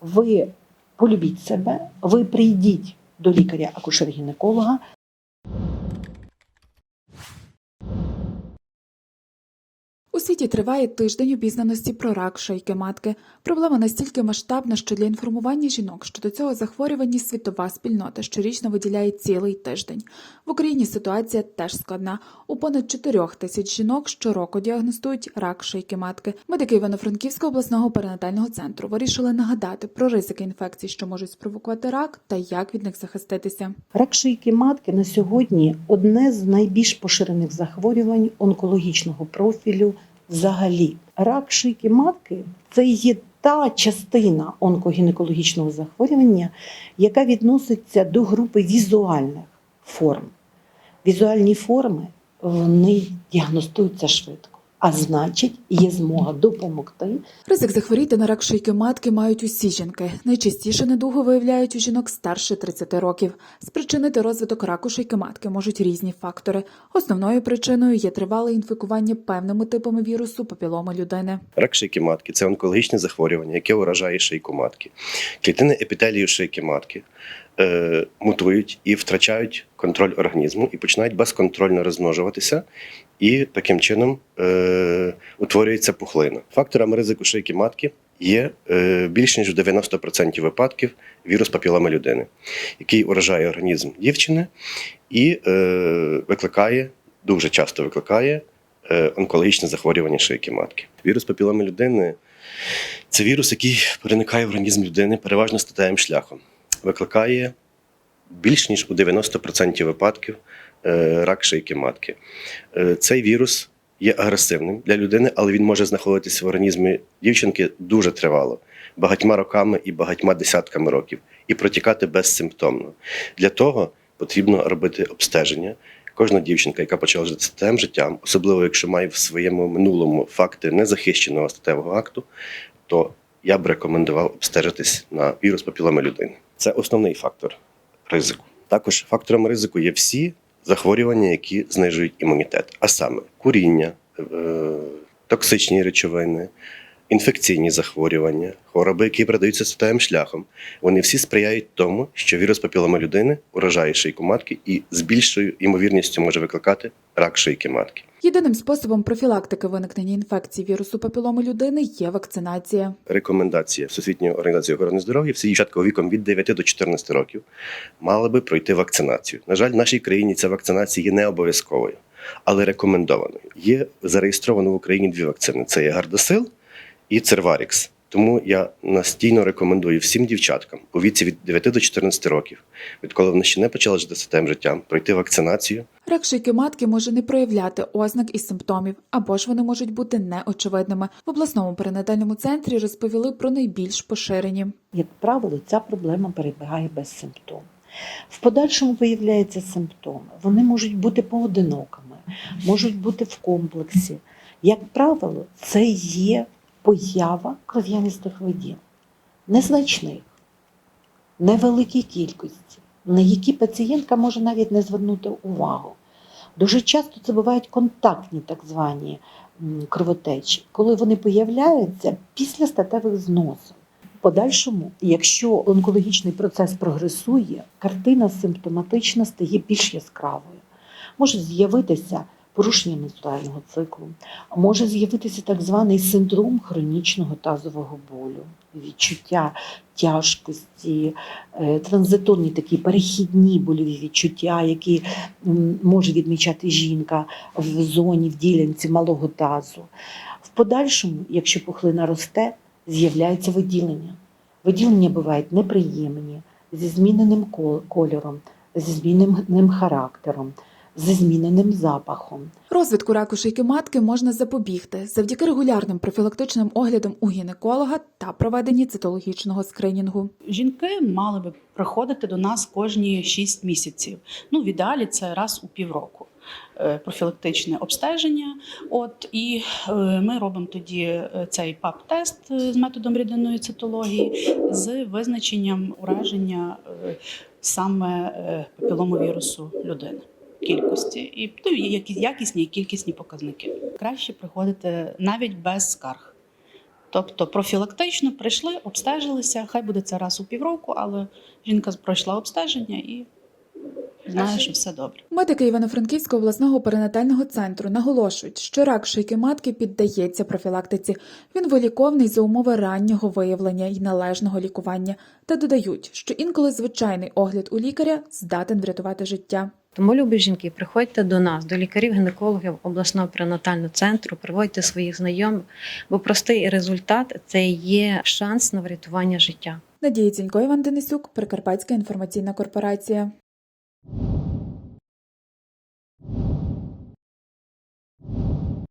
ви полюбіть себе, ви прийдіть до лікаря-акушер-гінеколога, У світі триває тиждень обізнаності про рак шийки матки. Проблема настільки масштабна, що для інформування жінок щодо цього захворювання світова спільнота щорічно виділяє цілий тиждень. В Україні ситуація теж складна. У понад 4 тисяч жінок щороку діагностують рак шийки матки. Медики Івано-Франківського обласного перинатального центру вирішили нагадати про ризики інфекцій, що можуть спровокувати рак, та як від них захиститися. Рак шийки матки на сьогодні одне з найбільш поширених захворювань онкологічного профілю взагалі. Рак шийки матки це є та частина онкогінекологічного захворювання, яка відноситься до групи візуальних форм. Візуальні форми вони діагностуються швидко, а значить, є змога допомогти Ризик захворіти на рак шийки матки мають усі жінки. Найчастіше недугу виявляють у жінок старше 30 років. Спричинити розвиток раку шийки матки можуть різні фактори. Основною причиною є тривале інфікування певними типами вірусу папіломи людини. Рак шийки матки це онкологічне захворювання, яке уражає шийку матки. Клітини епітелію шийки матки е, мутують і втрачають контроль організму і починають безконтрольно розмножуватися, і таким чином е, утворюється пухлина. Факторами ризику шийки матки є е, більш ніж в 90% випадків вірус папіломи людини, який уражає організм дівчини і е, викликає, дуже часто викликає е, онкологічне захворювання шийки матки. Вірус папіломи людини це вірус, який проникає в організм людини переважно статевим шляхом. Викликає більш ніж у 90% випадків е, рак шийки матки. Е, Цей вірус є агресивним для людини, але він може знаходитися в організмі дівчинки дуже тривало, багатьма роками і багатьма десятками років, і протікати безсимптомно. Для того потрібно робити обстеження. Кожна дівчинка, яка почала жити статевим життям, особливо якщо має в своєму минулому факти незахищеного статевого акту, то я б рекомендував обстежитись на вірус папіломи людини. Це основний фактор ризику. Також фактором ризику є всі захворювання, які знижують імунітет, а саме куріння, е, токсичні речовини, інфекційні захворювання, хвороби, які передаються статевим шляхом. Вони всі сприяють тому, що вірус папіломи людини уражає шийку матки і з більшою ймовірністю може викликати рак шийки матки. Єдиним способом профілактики виникнення інфекції вірусу папіломи людини є вакцинація. рекомендація Всесвітньої організації охорони здоров'я, всі дівчатка віком від 9 до 14 років мали би пройти вакцинацію. На жаль, в нашій країні ця вакцинація є не обов'язковою, але рекомендованою. Є зареєстровано в Україні дві вакцини: це є Гардасил і Церварікс. Тому я настійно рекомендую всім дівчаткам у віці від 9 до 14 років, відколи вони ще не почали жити статевим життям, пройти вакцинацію Рак шийки матки може не проявляти ознак і симптомів, або ж вони можуть бути неочевидними. В обласному перинатальному центрі розповіли про найбільш поширені. Як правило, ця проблема перебігає без симптомів. В подальшому виявляються симптоми. Вони можуть бути поодинокими, можуть бути в комплексі. Як правило, це є поява кров'янистих видів, незначних, невеликій кількості, на які пацієнтка може навіть не звернути увагу. Дуже часто це бувають контактні так звані кровотечі, коли вони появляються після статевих зносин. В подальшому, якщо онкологічний процес прогресує, картина симптоматична стає більш яскравою. Може з'явитися порушення менструального циклу, може з'явитися так званий синдром хронічного тазового болю, відчуття тяжкості, е, транзиторні такі перехідні больові відчуття, які може відмічати жінка в зоні, в ділянці малого тазу. В подальшому, якщо пухлина росте, з'являється виділення. Виділення бувають неприємні, зі зміненим кольором, зі зміненим характером, зі зміненим запахом. Розвитку раку шийки матки можна запобігти завдяки регулярним профілактичним оглядам у гінеколога та проведенні цитологічного скринінгу. Жінки мали би приходити до нас кожні 6 місяців. Ну, в ідеалі це раз у півроку. Е, Профілактичне обстеження. От і е, ми робимо тоді е, цей ПАП-тест з методом рідинної цитології з визначенням ураження саме папіломовірусу людини. Кількості і ну, якісь якісні і кількісні показники. Краще приходити навіть без скарг. Тобто профілактично прийшли, обстежилися, хай буде це раз у півроку, але жінка пройшла обстеження і знає, що все добре. Медики Івано-Франківського обласного перинатального центру наголошують, що рак шийки матки піддається профілактиці. Він виліковний за умови раннього виявлення і належного лікування, та додають, що інколи звичайний огляд у лікаря здатен врятувати життя. Тому, любі жінки, приходьте до нас, до лікарів-гінекологів обласного перинатального центру, приводьте своїх знайомих, бо простий результат це є шанс на врятування життя. Надія Цінько, Іван Денисюк, Прикарпатська інформаційна корпорація.